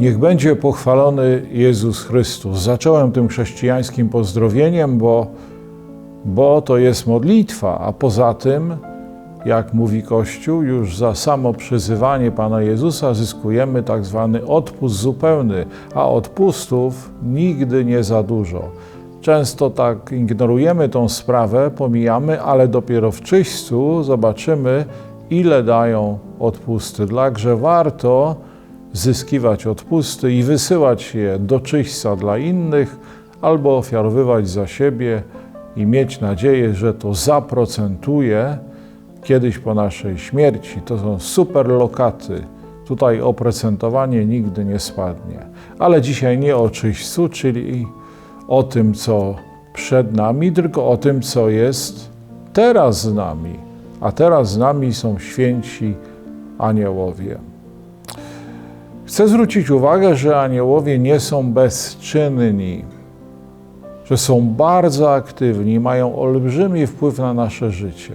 Niech będzie pochwalony Jezus Chrystus. Zacząłem tym chrześcijańskim pozdrowieniem, bo, bo to jest modlitwa, a poza tym, jak mówi Kościół, już za samo przyzywanie Pana Jezusa zyskujemy tak zwany odpust zupełny, a odpustów nigdy nie za dużo. Często tak ignorujemy tą sprawę, pomijamy, ale dopiero w czyśćcu zobaczymy, ile dają odpusty. Także warto zyskiwać odpusty i wysyłać je do czyśćca dla innych, albo ofiarowywać za siebie i mieć nadzieję, że to zaprocentuje kiedyś po naszej śmierci. To są super lokaty. Tutaj oprocentowanie nigdy nie spadnie. Ale dzisiaj nie o czyśćcu, czyli o tym, co przed nami, tylko o tym, co jest teraz z nami. A teraz z nami są święci aniołowie. Chcę zwrócić uwagę, że aniołowie nie są bezczynni, że są bardzo aktywni, mają olbrzymi wpływ na nasze życie.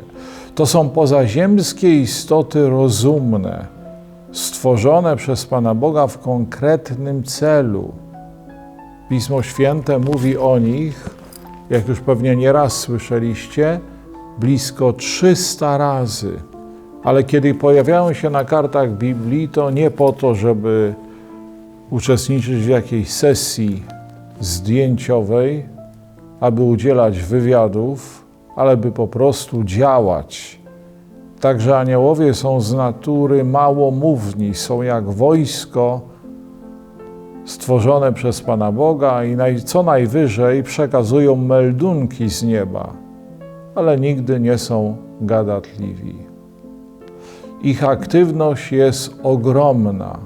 To są pozaziemskie istoty rozumne, stworzone przez Pana Boga w konkretnym celu. Pismo Święte mówi o nich, jak już pewnie nieraz słyszeliście, blisko 300 razy. Ale kiedy pojawiają się na kartach Biblii, to nie po to, żeby uczestniczyć w jakiejś sesji zdjęciowej, aby udzielać wywiadów, ale by po prostu działać. Także aniołowie są z natury małomówni, są jak wojsko stworzone przez Pana Boga i co najwyżej przekazują meldunki z nieba, ale nigdy nie są gadatliwi. Ich aktywność jest ogromna.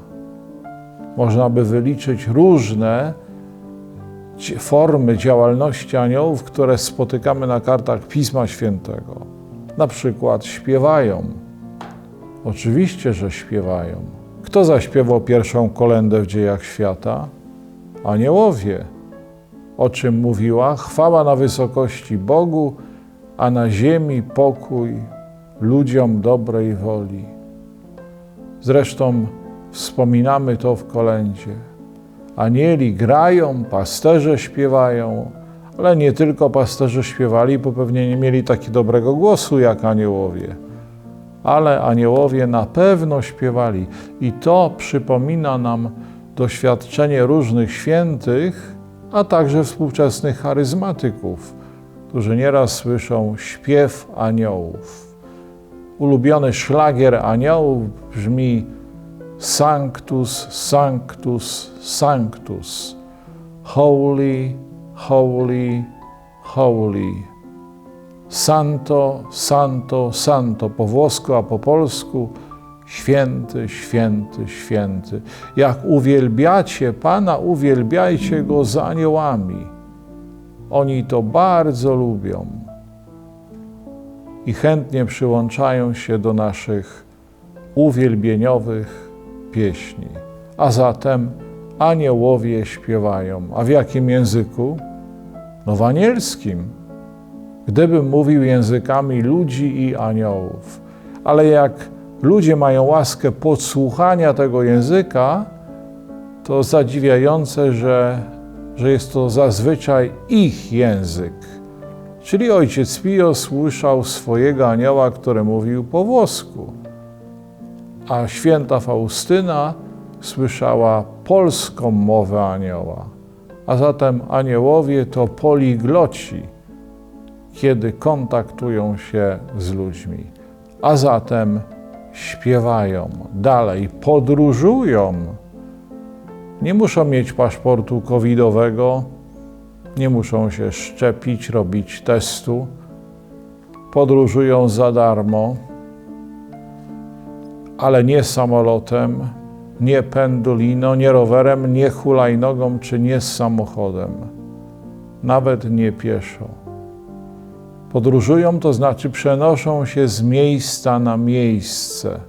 Można by wyliczyć różne formy działalności aniołów, które spotykamy na kartach Pisma Świętego. Na przykład śpiewają. Oczywiście, że śpiewają. Kto zaśpiewał pierwszą kolendę w dziejach świata? Aniołowie. O czym mówiła? Chwała na wysokości Bogu, a na ziemi pokój ludziom dobrej woli. Zresztą wspominamy to w kolędzie. Anieli grają, pasterze śpiewają, ale nie tylko pasterze śpiewali, bo pewnie nie mieli takiego dobrego głosu jak aniołowie. Ale aniołowie na pewno śpiewali i to przypomina nam doświadczenie różnych świętych, a także współczesnych charyzmatyków, którzy nieraz słyszą śpiew aniołów. Ulubiony szlagier aniołów brzmi Sanctus, Sanctus, Sanctus, Holy, Holy, Holy. Santo, Santo, Santo, po włosku, a po polsku święty, święty, święty. Jak uwielbiacie Pana, uwielbiajcie Go z aniołami. Oni to bardzo lubią i chętnie przyłączają się do naszych uwielbieniowych pieśni. A zatem aniołowie śpiewają. A w jakim języku? No w anielskim. Gdybym mówił językami ludzi i aniołów. Ale jak ludzie mają łaskę podsłuchania tego języka, to zadziwiające, że, że jest to zazwyczaj ich język. Czyli ojciec Pio słyszał swojego anioła, który mówił po włosku, a święta Faustyna słyszała polską mowę anioła. A zatem aniołowie to poligloci, kiedy kontaktują się z ludźmi. A zatem śpiewają, dalej podróżują. Nie muszą mieć paszportu covidowego, nie muszą się szczepić, robić testu. Podróżują za darmo, ale nie samolotem, nie pendulino, nie rowerem, nie hulajnogą czy nie samochodem, nawet nie pieszo. Podróżują, to znaczy przenoszą się z miejsca na miejsce.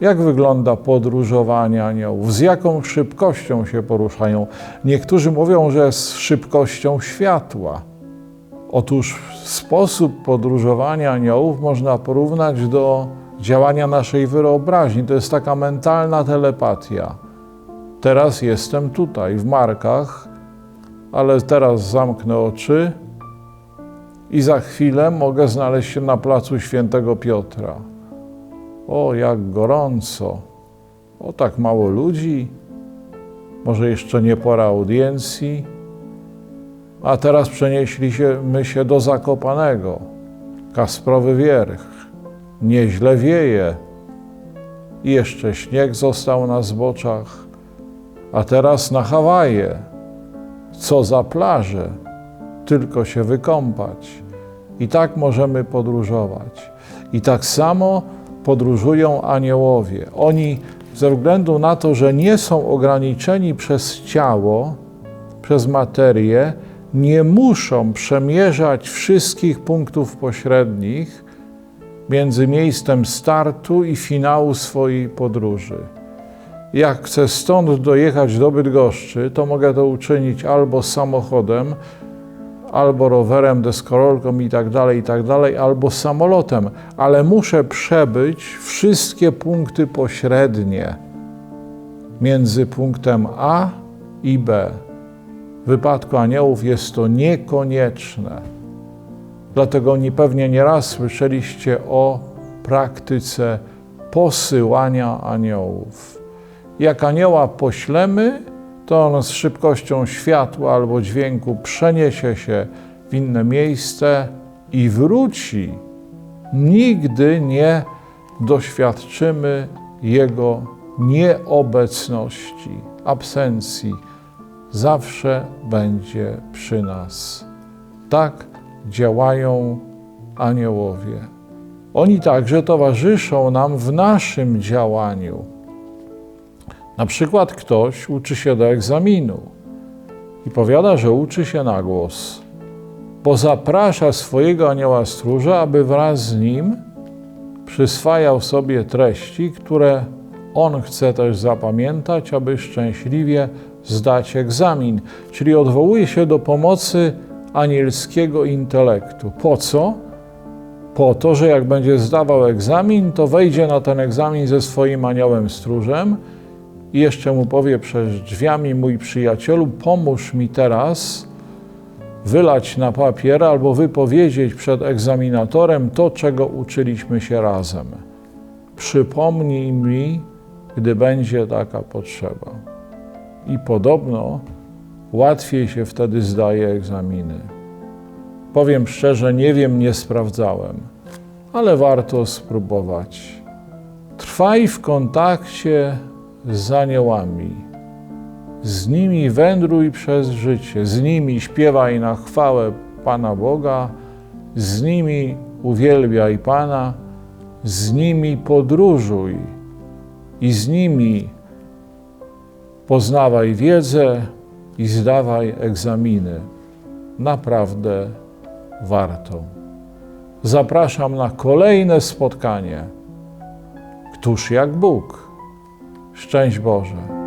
Jak wygląda podróżowanie aniołów? Z jaką szybkością się poruszają? Niektórzy mówią, że z szybkością światła. Otóż sposób podróżowania aniołów można porównać do działania naszej wyobraźni. To jest taka mentalna telepatia. Teraz jestem tutaj, w Markach, ale teraz zamknę oczy i za chwilę mogę znaleźć się na placu Świętego Piotra. O, jak gorąco! O, tak mało ludzi. Może jeszcze nie pora audiencji. A teraz przenieśliśmy się do Zakopanego. Kasprowy Wierch. Nieźle wieje. I jeszcze śnieg został na zboczach. A teraz na Hawaje. Co za plaże. Tylko się wykąpać. I tak możemy podróżować. I tak samo podróżują aniołowie. Oni ze względu na to, że nie są ograniczeni przez ciało, przez materię, nie muszą przemierzać wszystkich punktów pośrednich między miejscem startu i finału swojej podróży. Jak chcę stąd dojechać do Bydgoszczy, to mogę to uczynić albo samochodem, albo rowerem, deskorolką i tak dalej, i tak dalej, albo samolotem, ale muszę przebyć wszystkie punkty pośrednie między punktem A i B. W wypadku aniołów jest to niekonieczne. Dlatego oni pewnie nieraz słyszeliście o praktyce posyłania aniołów. Jak anioła poślemy, to on z szybkością światła albo dźwięku przeniesie się w inne miejsce i wróci. Nigdy nie doświadczymy jego nieobecności, absencji. Zawsze będzie przy nas. Tak działają aniołowie. Oni także towarzyszą nam w naszym działaniu. Na przykład ktoś uczy się do egzaminu i powiada, że uczy się na głos, bo zaprasza swojego anioła stróża, aby wraz z nim przyswajał sobie treści, które on chce też zapamiętać, aby szczęśliwie zdać egzamin. Czyli odwołuje się do pomocy anielskiego intelektu. Po co? Po to, że jak będzie zdawał egzamin, to wejdzie na ten egzamin ze swoim aniołem stróżem i jeszcze mu powie przed drzwiami, mój przyjacielu, pomóż mi teraz wylać na papier albo wypowiedzieć przed egzaminatorem to, czego uczyliśmy się razem. Przypomnij mi, gdy będzie taka potrzeba. I podobno łatwiej się wtedy zdaje egzaminy. Powiem szczerze, nie wiem, nie sprawdzałem, ale warto spróbować. Trwaj w kontakcie z aniołami. Z nimi wędruj przez życie, z nimi śpiewaj na chwałę Pana Boga, z nimi uwielbiaj Pana, z nimi podróżuj i z nimi poznawaj wiedzę i zdawaj egzaminy. Naprawdę warto. Zapraszam na kolejne spotkanie. Któż jak Bóg? Szczęść Boże.